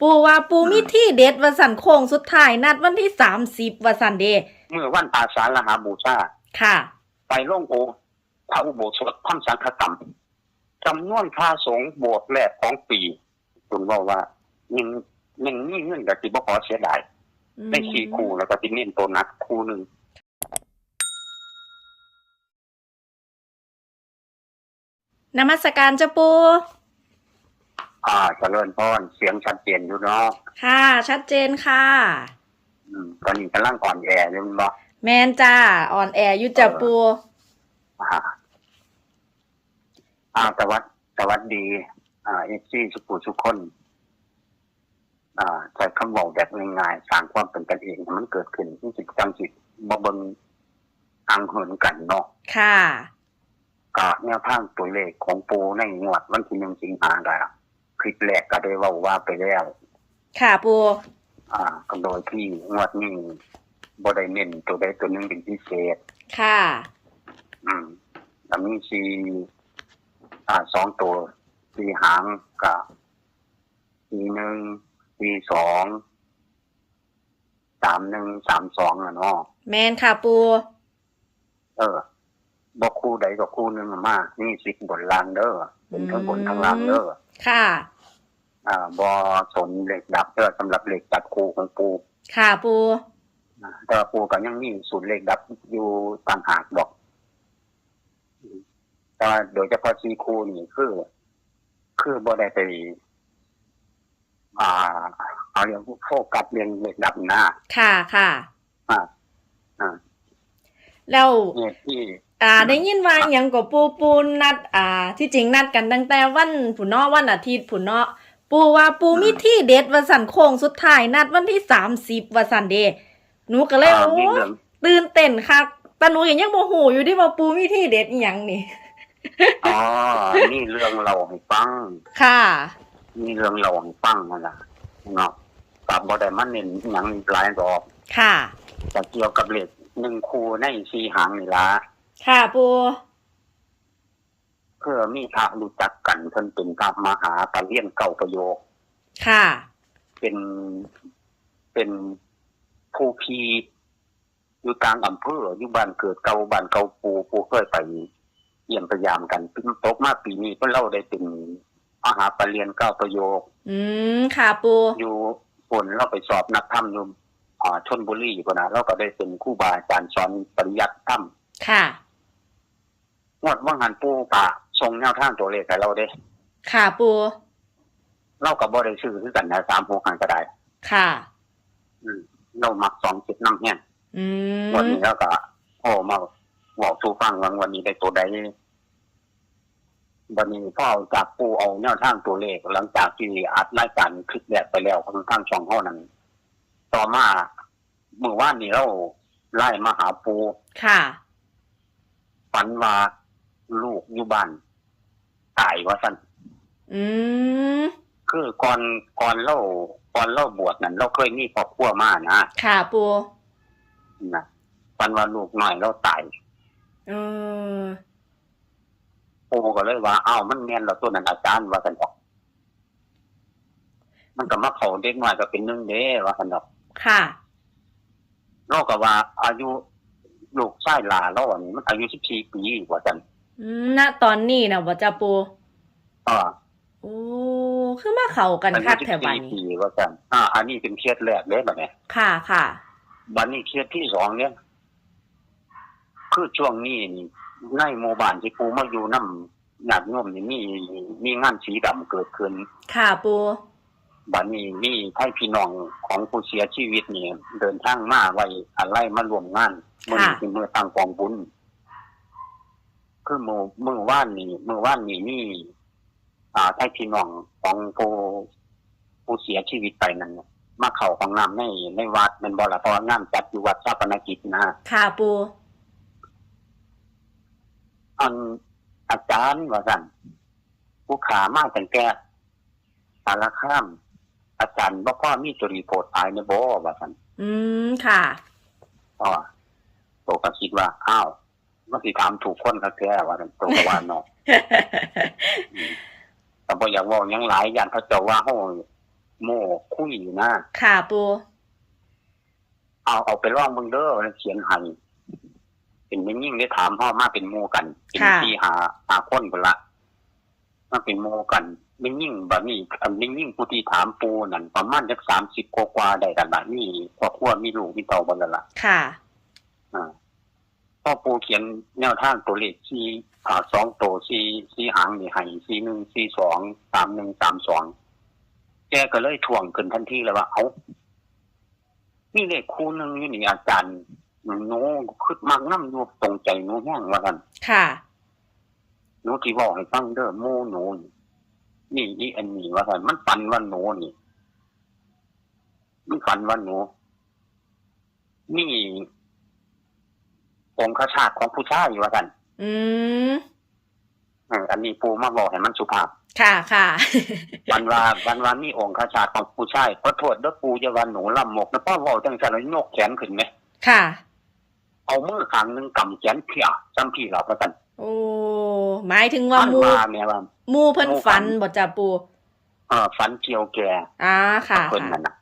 ปูว่าปูมีที่เด็ดวันสันโค้งสุดท้ายนัดวันที่สามสิบวันสันเดเมื่อวันอาสาฬหาบูชาค่ะ ไปโล่งโอพระอุโบสถทำสังฆกรรมจำนวนพระสงฆ์โบสถ์แรกของปีคุณบอกว่ายังยังนี่เงื่อนกับที่บ่ขอเสียดายได้สี่คู่แล้วก็ที่เน้นตัวนักคู่หนึ่งนมัสการเจ้าปู อ่าเจริญพรเสียงชัดเจนอยู่เนาะค่ะ ชัดเจนค่ะ อืมตอนนี้กำลังอ่อนแออยู่เนาะแมนจ้าอ่อนแออยู่จ้าปูอ่าอ่าสวัสดสวัสดี อ่าเอฟซีสุขุสุขคน อ่าใช้คำบอกแบบง่ายๆสร้างความเป็นกันเองให้มันเกิดขึ้นที่จิตจังจิตบ่เบิงอังเหินกันเนาะค่ะกะแนวทางตัวเลขของปูในงวดวันที่หนึ่งสิงหาคม คลิปแรกก็ได้เว่าว่าไปแล้ว ค่ะปูอ่าก็โดยที่งวดนี้บ่ได้เน้นตัวใดตัวหนึ่งเป็นพิเศษ ค่ะ อืมแล้วมีสีอ่าสองตัวสีหางกับสีหนึ่งสีสองสามหนึ่งสามสองอะเนาะแมนค่ะปูเออบอกคู่ใดกับคู่หนึ่งอะมานี่สิบบนล่างเด้อ เป็นทั้งบนทั้งล่างเด้อค่ะ อ่าบอสนเหล็กดับเด้อสำหรับเหล็กดับคู่ของปูค่ะปูนะแต่ว่าปูก็ยังมีศูนย์เหล็กดับอยู่ต่างหากบอกแต่ว่าโดยเฉพาะซีคูนี่คือ คือบ่ได้ไปอ่าเอาเรื่องโฟกัสเรื่องเหล็กดับหน้าค่ะค่ะ อ่าอ่าแล้วเนี่ยที่ อ่าได้ยินว่าอหยังกับปูปูนัด อ่า ที่จริงนัดกันตั้งแต่วันผุนเนาะวันอาทิตย์ผุนเนาะปูว่าปูมีที่เด็ดวันสันโค้งสุดท้ายนัดวันที่สามสิบวันสันเดหนูก็เลยอ่าโอ้มีเรื่องตื่นเต้นค่ะแต่หนูยังยังโมโหอยู่ที่ว่าปูมีที่เด็ดอหยังนี่อ๋อนี่เรื่องเราให้ฟังค่ะนี่เรื่องเราให้ฟังนั่นล่ะเนาะกับบ่ได้มาเน้นหยังหลายดอกค่ะแต่เกี่ยวกับเหล็กหนึ่งคูในสีหางนี่ละ ค่ะปูเพื่อมีพระรู้จักกันเพิ่นเป็นพระมหาปรเลียนเก่าประโยค ค่ะ เป็นเป็นผู้พีอยู่กลางอำเภออยู่บ้านเกิดเก่าบ้านเก่าปูปูเคยไปเยี่ยมพยายามกันปีตกมาปีนี้เพิ่นเล่าได้เป็นมหาปรเลียนเก้าประโยค อืมค่ะปูอยู่ฝนเราไปสอบนักธรรมอยู่อ่าชนบุรีอยู่นะเราก็ได้เป็นครู่บาอาจารย์สอนปริยัติธรรมค่ะ งวดว่างานปูกะทรงแนวทางตัวเลขให้เราได้ค่ะปูเรากับบ่ได้ชื่อคือกันนะสามหกหันก็ได้ ค่ะ อืมเรามักสองจิตน้ำแห้งอืวันมนี้แล้วก็โอ้มาบอกสู่ฟังว่าวันนี้ได้ตัวใดวันนี้พ่อเอาจากปูเอาแนวทางตัวเลข หลังจากที่อัดรายการคลิปแรกไปแล้วทางทางช่องเท่านั้น ต่อมาเมื่อวานนี้เราไล่มาหาปูค่ะฝันว่า ลูกอยู่บ้านตายว่าสันอืมคือก่อนก่อนเล่าก่อนเล่าบวชนั้นเราเคยมีครอบครัวมานะค่ะปูนะฝันว่าลูกน้อยเราตายเออปูก็เลยว่าอ้าวมันแม่นเราตัวนั้นอาจารย์ว่ากันดอก มันก็มาเขาเด็กน้อยก็เป็นหนึ่งเด้ว่ากันดอก ค่ะเราก็ว่าอายุลูกชายหลาเราอันนี้มันอายุสิบสี่ปีว่าจันอืม ณตอนนี้นะบ่จ้าปูอ่าโอ้คือมาเข้ากันอายุคักสิบแถวบ้านสี่นี้ปีว่าจันอ่า อันนี้เป็นเคสแรกเลยแบบนี้ค่ะค่ะบันนี้เคสที่สองเนี่ยคือช่วงนี้นี่ในหมู่บ้านที่ปูมาอยู่น้ำหยาดโยมนี่มีมีงานสีดำเกิดขึ้น ค่ะปูบัดนี้มีให้พี่น้องของผู้เสียชีวิตนี่เดินทางมาไว้อะไรมารวมงานเมื่อนี้เป็นมือตั้งกองบุญ คือมือมือว่านนี่มือว่านนี่มีอ่าให้พี่น้องของผู้ผู้เสียชีวิตไปนั้นน่ะมาเข้าของน้ำในในวัดแมันบ่ละเพราะว่างานจัดอยู่วัดชาปนกิจนะค่ะปูอันอาจารย์ว่าสั่นผู้ขามาตั้งแต่สารคาม อาจารย์บ่พ่อมีตัวรีโพร์ตตายในบ่ว่าสั่นอืมค่ะอ๋อโตก็คิดว่า อ้าว มันสิถามถูกคนก็แท้ว่าซั่นโตก็ว่าเนาะแต่บ่อยากเว้าหยังหลายย่านเขาเจ้าว่าเฮาโม่คุยนะค่ะปูเอาเอาไปลองเบิ่งเด้อเขียนให้เป็นไม่ยิ่งได้ถามพ่อมาเป็นโมกัน เป็นที่หาหาคนกันละมาเป็นโมกันไม่ยิ่งแบบนี้อันไม่ยิ่งผู้ที่ถามปูนั่นประมาณจักสามสิบกว่าๆได้กันแบบนี้ครอบครัวมีลูกมีเต่าบนละละค่ะอ่า พ่อปูเขียนแนวทางตัวเลขที่อ่าสองตัวสี่สี่หางนี่ให้สี่หนึ่งสี่สองสามหนึ่งสามสองแกก็เลยถ่วงขึ้นทันทีเลยว่าเอานี่เลขคู่หนึ่งอยู่นี่อาจารย์หนูคึดมักน้ำอยู่ตรงใจหนูแห้งว่ากันค่ะหนูที่บอกให้ฟังเด้อโม่หนูนี่นี่อีอันนี้ว่ากันมันฝันว่าหนูนี่มันฝันว่าหนูนี่ องค์ขชาติของผู้ชายว่ากัน อืมเอออันนี้ปูมาบอกให้มันสุภาพ ค่ะค่ะ วันว่าวันว่านี่องค์ขชาติของผู้ชายขอโทษเด้อปูจะวันหนูลำหมกนะพ่อบอกจังสันแล้วยกแขนขึ้นไหมค่ะ เอามือข้างหนึงกำแขนเพียจำพี่เราประกันโอ้หมายถึงว่ามันหมูว่าแม่ว่าหมูเพิ่นหมู่ฝัฝันนบ่จ้าปูเออฝันเกี่ยวแกอ่าค่ะเพิ่นค่ะนั่นน่ะ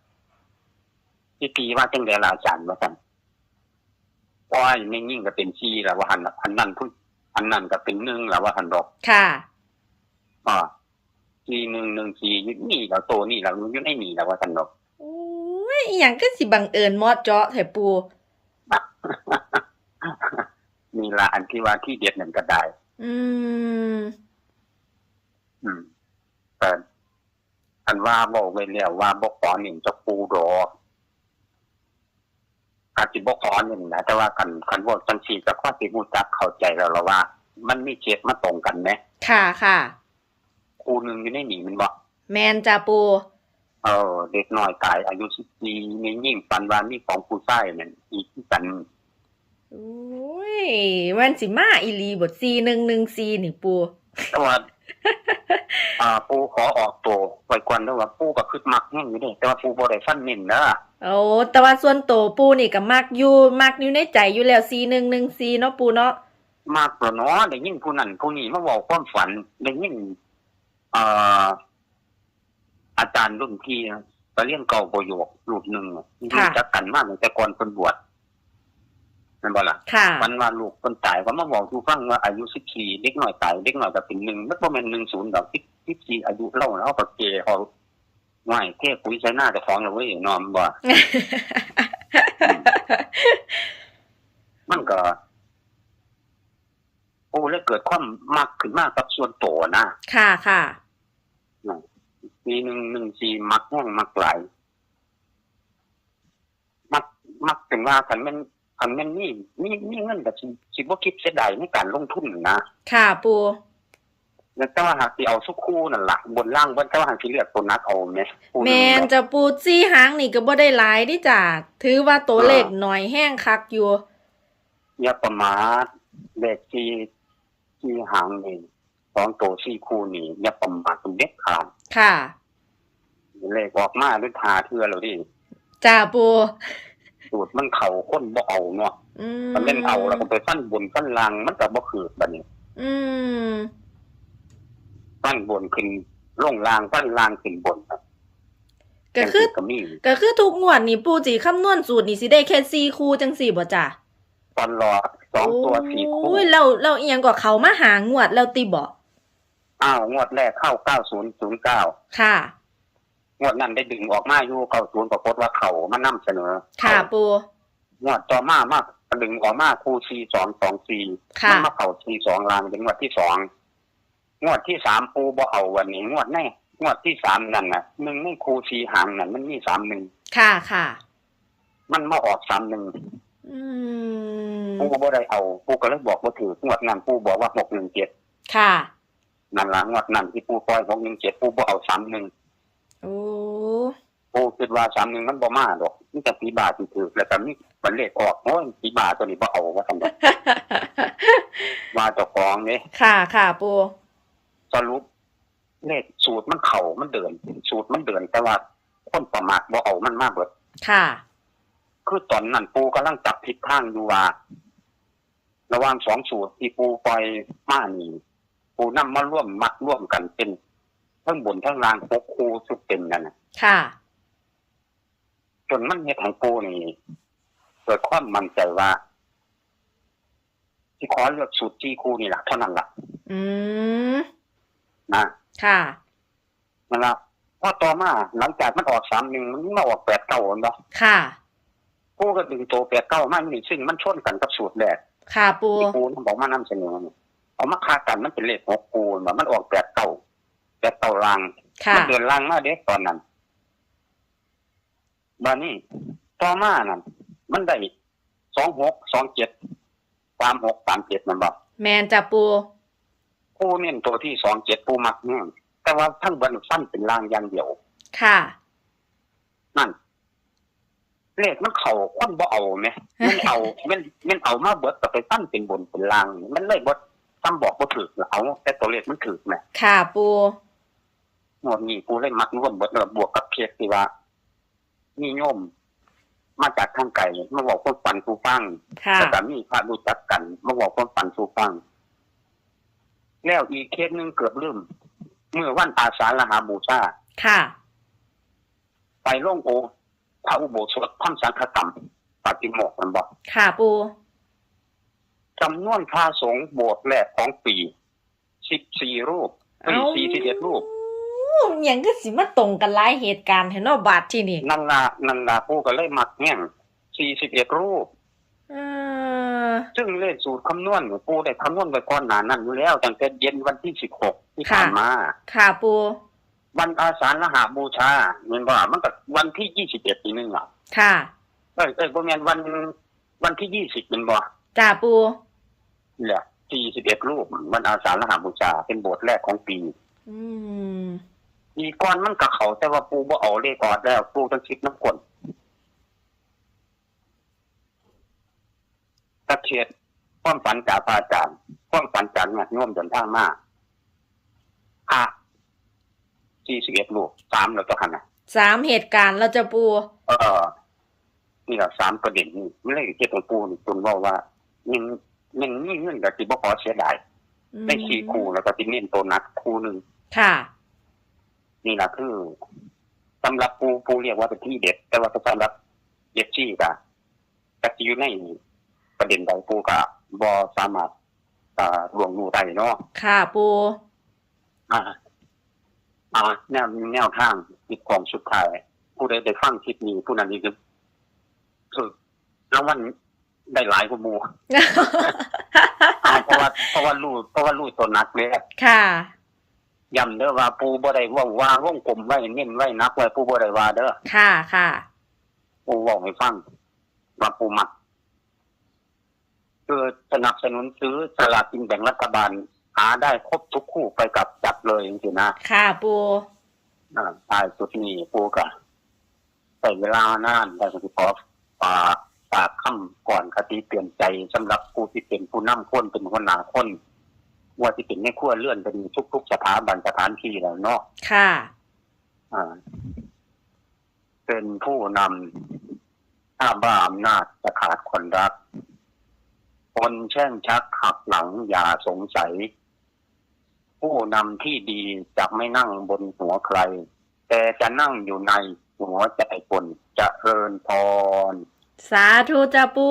ที่ตีว่าจังเดลาอาจารย์ว่ากัน ว่าไม่ยิ่งก็เป็นชีแล้วว่าหันอันนั้นผู้อันนั้นก็เป็นหนึ่งแล้วว่าหันดอก ค่ะ อ่าชีหนึ่งหนึ่งชีนี่แล้วโตนี่แล้วอยู่ในนี่แล้วว่าหันดอกโอ้ยอหย่างก็สิบังเอิญมอดเจาะแถปูนี่ละอันที่ว่าที่เด็ดนั่นก็ได้ อืม อืมแต่อันว่าบอกไว้แล้วว่าบอกขอหนึ่งจะปูดอก อาจจะบอกขอหนึ่งนะแต่ว่าคันคันบอกจังสีกับข้อสิมูจักเข้าใจแล้วเราว่า มันมีเจ็ดมาตรงกันไหมค่ะค่ะครูหนึ่งอยู่ในหนีมันบอกแมนจ้าปูเออเด็กน้อยตายอายุสิบปีมียิ่งปันวานี่ของผู้ชายนั่นอีกที่กันโอ้ยมันสิมาอีหลีบทซีหนึ่งหนึ่งซีนี่ปูแต่ว่าอ่าปูขอออกตัวไว้ก่อนแล้วว่าปูก็คึดมักแห้งอยู่เด้แต่ว่าปูบ่ได้ฟันเน้นนะ โอ้แต่ว่าส่วนโตวปูนี่ก็มักอยู่มักอยู่ในใจอยู่แล้วซีหนึ่งหนึ่งซีเนาะปูเนาะมากกว่าเนาะได้ยินผู้นั้นผู้นี้มาบอกความฝันได้ยินเอ่ออาจารย์รุ่นพี่นะไปเรียนเก่าประโยครูปหนึ่งรู้จักกันมากตั้งแต่ก่อนคนบวชนั่นบ่ล่ะค่ะ วันว่าลูกคนตายก็มาบอกทูฟังว่าอายุสิบสี่เด็กหน่อยตายเด็กหน่อยก็เป็นหนึ่งมันก็เป็นหนึ่งศูนย์ดอกสิบสิบสี่อายุเล่าแล้วก็เกเขา ง่ายเท่คุยใช้หน้าจะฟ้องเราไว้ยนอมบ่ มันก็โอ้แล้วเกิดความมักขึ้นมากกับส่วนโตนะค่ะค่ะมีหนึ่งหนึ่งสี่มักแห้งมักหลายมักมักถึงว่าคันแมันคันแมันนี่นี่นี่เงินแบบสิบ่คิดเสียดายในการลงทุนนะค่ะปู แล้วแต่ว่าหากสิเอาสุกคู่นั่นล่ะบนล่างบนแต่ว่าหากสิเลือกตัวนักเอาแม่คู่หแมนึ่งนจะปูซี่หางนี่ก็บ่ได้หลายเดิจ้าถือว่าตัวเลขหน่อยแห้งคักอยู่อย่าประมาทเลขที่ที่หางนี่สองตัวสี่คู่นี่อย่าประมาทเป็นเด็ดขาดค่ะเลขออกมาด้วยทาเทือแล้วดิจ้าปูสูตรมันเข่าค้นบ่เอาเนาะอืมมันเล่นเอาแล้วก็ไปฟันบนฟันล่างมันก็บ่คือบัดนี้ อืม ฟันบนขึ้นลงล่างฟันล่างขึ้นบนครับก็คือจังสิก็มีก็คือทุกงวดนี่ปูจีคำนวณสูตรนี่สิได้แค่สี่คู่จังสี่บ่จ้าตอนรอสองตัวสี่คู่โอ้ยเราเราเอียงกว่าเขามาหางวดแล้วติบ่อ้าวงวดแรกเข้า9009ค่ะงวดนั้นได้ดึงออกมาอยู่90ปรากฏว่าเขามานํเสนอ ค่ะปูงวดต่อมามาดึงออกมาคู่4224ค่ะมันมาเข้า42ลางเป็นงวดที่สอง งวดที่สามปูบ่เอาวันนี้ งวดแน่งวดที่สามนั่นน่ะหนึ่งในคู่สี่หางนั่นมันมี31ค่ะค่ะ มันมาออก31อืมปูก็บ่ได้เอาปูก็เลยบอกว่าถืองวดนั้นปูบอกว่า617ค่ะนั่นละงวดนั้นที่ปูปล่อย617ปูบ่เอา31โอ้ปูคิดว่า31มันบ่มาดอกมีแต่ปีบาที่ถือแล้วก็มีบันเลขออกโอ้ยปีบาตัวนี้บ่เอาว่าซั่นดอกว่าเจ้าของเด้ค่ะค่ะปู สรุปเลขสูตรมันเข้ามันเดิน สูตรมันเดิน แต่ว่าคนประมาทบ่เอามันมาเบิด ค่ะ คือตอนนั้นปูกำลังจับผิดทางอยู่ว่า ระหว่างสองสูตรที่ปูปล่อยมานี่ปูนำมาร่วมมัดร่วมกันเป็นทั้งบนทั้งล่างหกคูสุดเต็มนั่นน่ะค่ะ จนมันเฮ็ดให้ปูนี่เกิดความมั่นใจว่าที่ขอเลือกสูตรจี้คู่นี่แหละเท่านั้นล่ะ อืม นะค่ะนั่นละพอต่อมาหลังจากมันออกสามหนึ่งมันมาออกแปดเก้าเนาะค่ะปูก็ดึงตัวแปดเก้ามานี่ซึ่งมันชนกันกับสูตรแรกค่ะปูที่ปูมันบอกมานำเสนอนี่เอามาคากันมันเป็นเลขหกปูนมันออกแปดเก้าแปดเก้าลางค่ะมันเดินล่างมาเด็กตอนนั้นบานี้ต่อมานั่นมันได้สองหกสองเจ็ดสามหกสามเจ็ดมันบอกแมนจ้ะปู ปูเน้นตัวที่สองเจ็ดปูมักเนี่ยแต่ว่าทั้งบนสั้นเป็นล่างอย่างเดียว ค่ะ นั่นเลขมันเข่าคนบ่เอาไหมมันเอามันมันเอามาเบิดแต่ไปสั้นเป็นบนเป็นล่าง มันเลยบดซ้ำบอกบ่ถือเอาแต่ตัวเลขมันถือไหมค่ะปูหมดนี้กูเลยมักร่วมเบิดแล้วบวกกับเคสที่ว่านี่โยมมาจากทางไกลมาบอกคนฝันสูฟังค่ะแล้วก็มีพระรู้จักกันมาบอกคนฝันสูฟัง แล้วอีกเคสหนึงเกือบลืมเมื่อวันอาสาฬหาบูชาค่ะ ไปล่องโอพระอุโบสถทำสังฆกรรมปฏิโมกข์มันบอกค่ะปูจำนวนพระสงฆ์โบสถ์แรกของปีสิบสี่รูปปีสี่สิบเอ็ดรูปอยังก็สิมาตรงกันหลายเหตุการณ์เห็นว่าบาทที่นี่ นันลานันลาผู้ก็เลยมักแง่งสี่สิบเอ็ดรูป เออ ซึ่งเลขสูตรคำนวณเนี่ยผู้ได้คำนวณไปก่อนหน้านั้นอยู่แล้วตั้งแต่เย็นวันที่สิบหกที่ผ่านมาค่ะปู วันอาสาฬหาบูชาเห็นว่ามันก็วันที่ยี่สิบเอ็ดปีนึงอะค่ะเอ้ยเอ้ยบ่แม่นวันวันที่ยี่สิบเป็นบ่จ้าปูแหละสี่สิบเอ็ดรูปวันอาสาฬหาบูชาเป็นโบสถ์แรกของปี อืม ปีก่อนมันกับเขาแต่ว่าปูบ่เอาเลขก่อนแล้วปูต้องคิดน้ำกลน ตะเคียดความฝันจากพระอาจารย์ความฝันจากงานโยมเดินทางมาพระสี่สิบเอ็ดลูกสามแล้วก็หันนะสามเหตุการณ์เราจะปู เออนี่แหละสามประเด็นนี่ไม่ได้เกี่ยวกับปูนี่คุณว่าว่ายังยังนี่เงื่อนกับที่บ่ขอเสียดายอืมได้สี่คู่แล้วก็ที่เน้นตัวนัดคู่หนึ่งค่ะ นี่แหละคือสำหรับปูปูเรียกว่าเป็นที่เด็ด แต่ว่าสำหรับเย็ดจี้กะกะจะอยู่ใน ประเด็นใดปูกะบอสามารถอ่าลวงรู้ได้เนาะค่ะปูอ่า อ่า แนวแนวทางอีกของสุดท้าย ผู้ใดได้ฟังคลิปนี้ผู้นั้นนี่คือคือรางวัลได้หลายกว่าหมูอ่าเพราะว่าเพราะว่ารู้เพราะว่ารู้ตัวนักเลยค่ะ ย้ำเด้อว่าปูบ่ได้ว่าว่าวงกลมไว้เน้นไว้นักไว้ปูบ่ได้ว่าเด้อค่ะค่ะปูบอกให้ฟังว่าปูมัก คือสนับสนุนซื้อสลากกินแบ่งรัฐบาล หาได้ครบทุกคู่ไปกับจับเลยจริงๆนะค่ะปูอ่าใช่สุดนี้ปูกะใส่เวลานานได้ก็คือขอฝากฝากคำก่อนคติเปลี่ยนใจสำหรับผู้ที่เป็นผู้นำคนเป็นคนหนาคนว่าที่เป็นในขั้วเลื่อนเป็นทุก ๆ สถาบันสถานที่แล้วเนาะค่ะ อ่า เป็นผู้นำถ้าบ้าอำนาจจะขาดคนรัก คนแช่งชักขับหลังอย่าสงสัย ผู้นำที่ดีจะไม่นั่งบนหัวใคร แต่จะนั่งอยู่ในหัวใจคนจะเริญพร สาธุจ้าปู